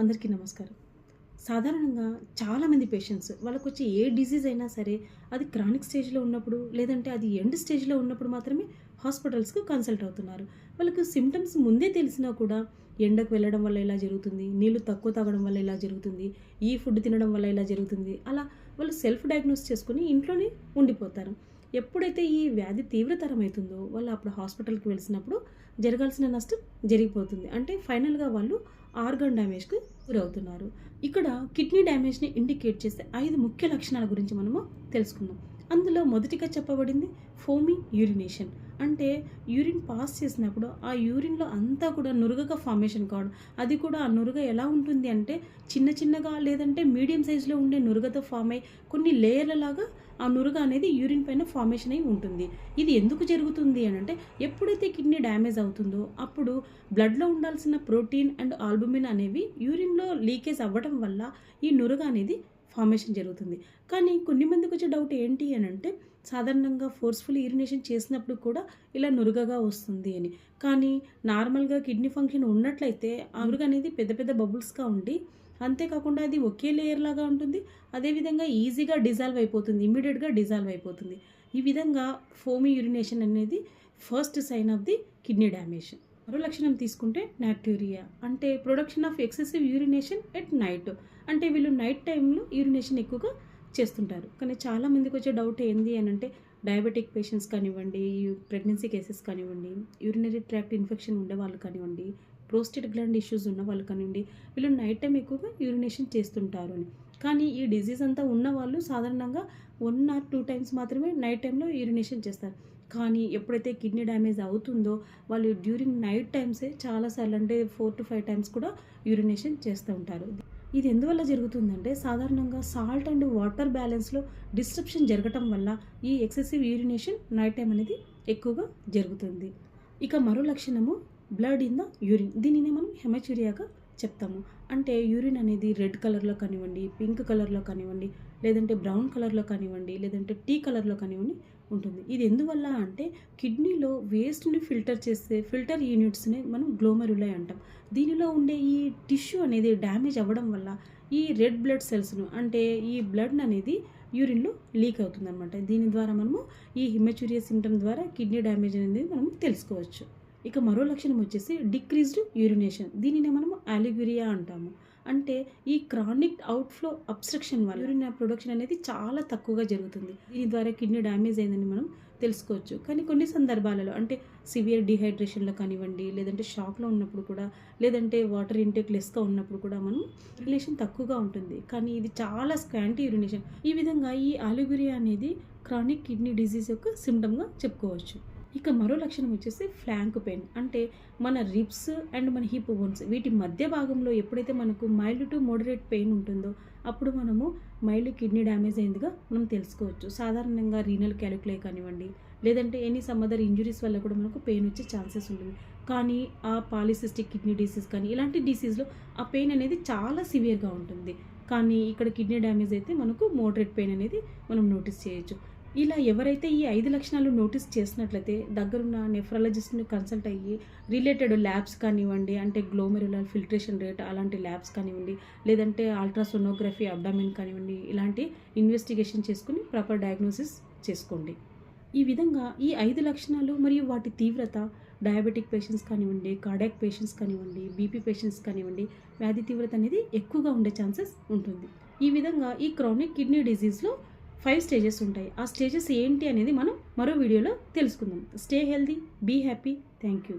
అందరికీ నమస్కారం. సాధారణంగా చాలామంది పేషెంట్స్ వాళ్ళకు వచ్చే ఏ డిసీజ్ అయినా సరే అది క్రానిక్ స్టేజ్లో ఉన్నప్పుడు లేదంటే అది ఎండ్ స్టేజ్లో ఉన్నప్పుడు మాత్రమే హాస్పిటల్స్కు కన్సల్ట్ అవుతున్నారు. వాళ్ళకు సిమ్టమ్స్ ముందే తెలిసినా కూడా ఎండకు వెళ్ళడం వల్ల ఇలా జరుగుతుంది నీళ్ళు తక్కువ తాగడం వల్ల ఇలా జరుగుతుంది ఈ ఫుడ్ తినడం వల్ల ఇలా జరుగుతుంది అలా వాళ్ళు సెల్ఫ్ డయాగ్నోస్ చేసుకుని ఇంట్లోనే ఉండిపోతారు. ఎప్పుడైతే ఈ వ్యాధి తీవ్రతరం అవుతుందో వాళ్ళు అప్పుడు హాస్పిటల్కి వెళ్ళినప్పుడు జరగాల్సిన నష్టం జరిగిపోతుంది. అంటే ఫైనల్గా వాళ్ళు ఆర్గన్ డ్యామేజ్కి గురవుతున్నారు. ఇక్కడ కిడ్నీ డ్యామేజ్ని ఇండికేట్ చేసే ఐదు ముఖ్య లక్షణాల గురించి మనము తెలుసుకుందాం. అందులో మొదటిగా చెప్పబడింది ఫోమీ యూరినేషన్ అంటే యూరిన్ పాస్ చేసినప్పుడు ఆ యూరిన్లో అంతా కూడా నురుగగా ఫార్మేషన్ కావడం. అది కూడా ఆ నురుగ ఎలా ఉంటుంది అంటే చిన్న చిన్నగా లేదంటే మీడియం సైజులో ఉండే నురుగతో ఫామ్ అయ్యి కొన్ని లేయర్ల లాగా ఆ నురుగ అనేది యూరిన్ పైన ఫార్మేషన్ అయి ఉంటుంది. ఇది ఎందుకు జరుగుతుంది అని అంటే ఎప్పుడైతే కిడ్నీ డ్యామేజ్ అవుతుందో అప్పుడు బ్లడ్లో ఉండాల్సిన ప్రోటీన్ అండ్ ఆల్బుమిన్ అనేవి యూరిన్లో లీకేజ్ అవ్వడం వల్ల ఈ నురుగ అనేది ఫార్మేషన్ జరుగుతుంది. కానీ కొన్ని మందికి వచ్చే డౌట్ ఏంటి అని అంటే సాధారణంగా ఫోర్స్ఫుల్ యూరినేషన్ చేసినప్పుడు కూడా ఇలా నురుగగా వస్తుంది అని. కానీ నార్మల్గా కిడ్నీ ఫంక్షన్ ఉన్నట్లయితే ఆ నురుగు అనేది పెద్ద పెద్ద బబుల్స్గా ఉండి అంతేకాకుండా అది ఒకే లేయర్ లాగా ఉంటుంది. అదేవిధంగా ఈజీగా డిజాల్వ్ అయిపోతుంది ఇమ్మీడియట్గా డిజాల్వ్ అయిపోతుంది. ఈ విధంగా ఫోమీ యూరినేషన్ అనేది first sign of the kidney damage మరో లక్షణం తీసుకుంటే నాక్టీరియా. అంటే production of excessive urination at night అంటే వీళ్ళు నైట్ టైంలో యూరినేషన్ ఎక్కువగా చేస్తుంటారు. కానీ చాలా మందికి వచ్చే డౌట్ ఏంది అని అంటే డయాబెటిక్ పేషెంట్స్ కానివ్వండి ప్రెగ్నెన్సీ కేసెస్ కానివ్వండి యూరినరీ ట్రాక్ట్ ఇన్ఫెక్షన్ ఉండే వాళ్ళు కానివ్వండి ప్రోస్టేట్ గ్లాండ్ ఇష్యూస్ ఉన్న వాళ్ళు కానివ్వండి వీళ్ళు నైట్ టైం ఎక్కువగా యూరినేషన్ చేస్తుంటారు అని. కానీ ఈ డిజీజ్ అంతా ఉన్న వాళ్ళు సాధారణంగా వన్ ఆర్ టూ టైమ్స్ మాత్రమే నైట్ టైంలో యూరినేషన్ చేస్తారు. కానీ ఎప్పుడైతే కిడ్నీ డ్యామేజ్ అవుతుందో వాళ్ళు డ్యూరింగ్ నైట్ టైమ్సే చాలాసార్లు అంటే ఫోర్ టు ఫైవ్ టైమ్స్ కూడా యూరినేషన్ చేస్తూ ఉంటారు. ఇది ఎందువల్ల జరుగుతుందంటే సాధారణంగా సాల్ట్ అండ్ వాటర్ బ్యాలెన్స్లో డిస్ట్రప్షన్ జరగటం వల్ల ఈ ఎక్సెసివ్ యూరినేషన్ నైట్ టైం అనేది ఎక్కువగా జరుగుతుంది. ఇక మరో లక్షణము బ్లడ్ ఇన్ ద యూరిన్. దీనిని మనం హెమచురియాగా చెప్తాము. అంటే యూరిన్ అనేది రెడ్ కలర్లో కానివ్వండి పింక్ కలర్లో కానివ్వండి లేదంటే బ్రౌన్ కలర్లో కానివ్వండి లేదంటే టీ కలర్లో కానివ్వండి ఉంటుంది. ఇది ఎందువల్ల అంటే కిడ్నీలో వేస్ట్ని ఫిల్టర్ చేసే ఫిల్టర్ యూనిట్స్ని మనం గ్లోమెరులై అంటాం. దీనిలో ఉండే ఈ టిష్యూ అనేది డ్యామేజ్ అవ్వడం వల్ల ఈ రెడ్ బ్లడ్ సెల్స్ను అంటే ఈ బ్లడ్ అనేది యూరిన్లో లీక్ అవుతుందన్నమాట. దీని ద్వారా మనము ఈ హిమచూరియా సిమ్టమ్ ద్వారా కిడ్నీ డ్యామేజ్ అనేది మనం తెలుసుకోవచ్చు. ఇక మరో లక్షణం వచ్చేసి డిక్రీజ్డ్ యూరినేషన్. దీనిని మనము అలిగ్యూరియా అంటాము. అంటే ఈ క్రానిక్ అవుట్ఫ్లో అబ్స్ట్రక్షన్ వల్ల యూరిన్ ప్రొడక్షన్ అనేది చాలా తక్కువగా జరుగుతుంది. దీని ద్వారా కిడ్నీ డ్యామేజ్ అయిందని మనం తెలుసుకోవచ్చు. కానీ కొన్ని సందర్భాలలో అంటే సివియర్ డిహైడ్రేషన్లో కానివ్వండి లేదంటే షాక్లో ఉన్నప్పుడు కూడా లేదంటే వాటర్ ఇంటేక్ లెస్గా ఉన్నప్పుడు కూడా మనం యూరినేషన్ తక్కువగా ఉంటుంది. కానీ ఇది చాలా స్కాంటీ యూరినేషన్ ఈ విధంగా ఈ ఆలిగురియా అనేది క్రానిక్ కిడ్నీ డిజీజ్ యొక్క సిమ్టమ్గా చెప్పుకోవచ్చు. ఇక మరో లక్షణం వచ్చేసి ఫ్లాంక్ పెయిన్. అంటే మన రిబ్స్ అండ్ మన హిప్ బోన్స్ వీటి మధ్య భాగంలో ఎప్పుడైతే మనకు మైల్డ్ టు మోడరేట్ పెయిన్ ఉంటుందో అప్పుడు మనము మైల్డ్ కిడ్నీ డ్యామేజ్ అయిందిగా మనం తెలుసుకోవచ్చు. సాధారణంగా రీనల్ క్యాలిక్యులే కానివ్వండి లేదంటే ఎనీ సమ్ అదర్ ఇంజురీస్ వల్ల కూడా మనకు పెయిన్ వచ్చే ఛాన్సెస్ ఉంటుంది కానీ ఆ పాలిసిస్టిక్ కిడ్నీ డిసీజ్ కానీ ఇలాంటి డిసీజ్లో ఆ పెయిన్ అనేది చాలా సివియర్గా ఉంటుంది. కానీ ఇక్కడ కిడ్నీ డ్యామేజ్ అయితే మనకు మోడరేట్ పెయిన్ అనేది మనం నోటీస్ చేయొచ్చు. ఇలా ఎవరైతే ఈ ఐదు లక్షణాలు నోటీస్ చేసినట్లయితే దగ్గరున్న నెఫ్రాలజిస్ట్ని కన్సల్ట్ అయ్యి రిలేటెడ్ ల్యాబ్స్ కానివ్వండి అంటే గ్లోమెరులర్ ఫిల్ట్రేషన్ రేట్ అలాంటి ల్యాబ్స్ కానివ్వండి లేదంటే అల్ట్రాసోనోగ్రఫీ అబ్డామిన్ కానివ్వండి ఇలాంటి ఇన్వెస్టిగేషన్ చేసుకుని ప్రాపర్ డయాగ్నోసిస్ చేసుకోండి. ఈ విధంగా ఈ ఐదు లక్షణాలు మరియు వాటి తీవ్రత డయాబెటిక్ పేషెంట్స్ కానివ్వండి కార్డియాక్ పేషెంట్స్ కానివ్వండి బీపీ పేషెంట్స్ కానివ్వండి వ్యాధి తీవ్రత అనేది ఎక్కువగా ఉండే ఛాన్సెస్ ఉంటుంది. ఈ విధంగా ఈ క్రానిక్ కిడ్నీ డిజీజ్లో ఫైవ్ స్టేజెస్ ఉంటాయి. ఆ స్టేజెస్ ఏంటి అనేది మనం మరో వీడియోలో తెలుసుకుందాం. Stay healthy be happy. Thank you.